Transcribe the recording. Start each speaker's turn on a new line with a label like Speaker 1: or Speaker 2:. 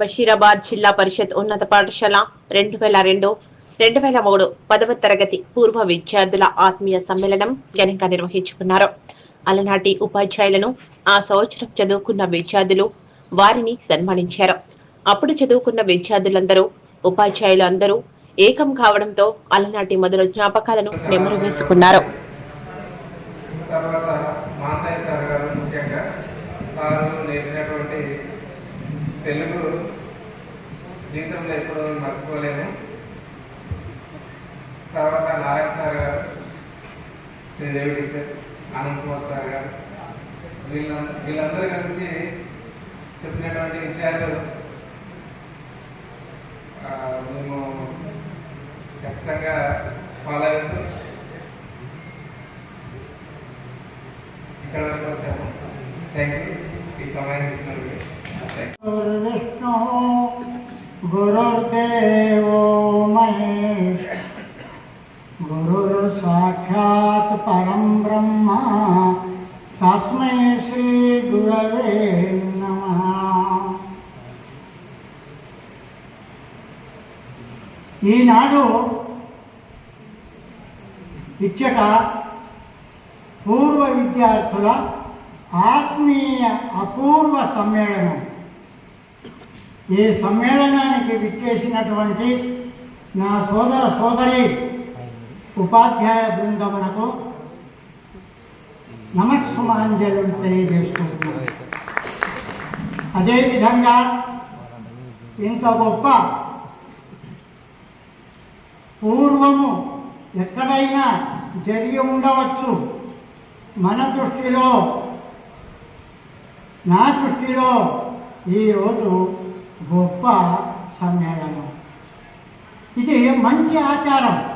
Speaker 1: బషీరాబాద్ జిల్లా పరిషత్ ఉన్నత పాఠశాల రెండు వేల రెండు రెండు వేల మూడు పదవ తరగతి పూర్వ విద్యార్థుల ఆత్మీయ సమ్మేళనం ఘనంగా నిర్వహించుకున్నారు. అలనాటి ఉపాధ్యాయులను ఆ సంవత్సరం చదువుకున్న విద్యార్థులు వారిని సన్మానించారు. అప్పుడు చదువుకున్న విద్యార్థులందరూ ఉపాధ్యాయులు అందరూ ఏకం కావడంతో అలనాటి మొదలు జ్ఞాపకాలను నెమరు వేసుకున్నారు.
Speaker 2: తర్వాత మాతయ్య సార్ గారు ముఖ్యంగా సారు నేర్పినటువంటి తెలుగు జీవితంలో ఎప్పుడు మర్చిపోలేను తర్వాత నారాయణ సార్ గారు శ్రీదేవి టీచర్ ఆనంద్ కుమార్ సార్ గారు వీళ్ళ వీళ్ళందరూ కలిసి చెప్పినటువంటి విషయాలు మేము ఖచ్చితంగా ఫాలో అవుతూ ఇక్కడ వరకు వచ్చాము. థ్యాంక్ యూ ఈ సమయాన్ని ఇచ్చినందుకు.
Speaker 3: పరం బ్రహ్మ. తస్మై శ్రీ గురవే నమ. ఈనాడు ఇచ్చట పూర్వ విద్యార్థుల ఆత్మీయ అపూర్వ సమ్మేళనం. ఈ సమ్మేళనానికి విచ్చేసినటువంటి నా సోదర సోదరి ఉపాధ్యాయ బృందమునకు నమస్సుమాంజలు తెలియజేసుకుంటున్నాను అదేవిధంగా ఇంత గొప్ప పూర్వము ఎక్కడైనా జరిగి ఉండవచ్చు. మన దృష్టిలో నా దృష్టిలో ఈరోజు గొప్ప సమ్మేళనం. ఇది మంచి ఆచారం.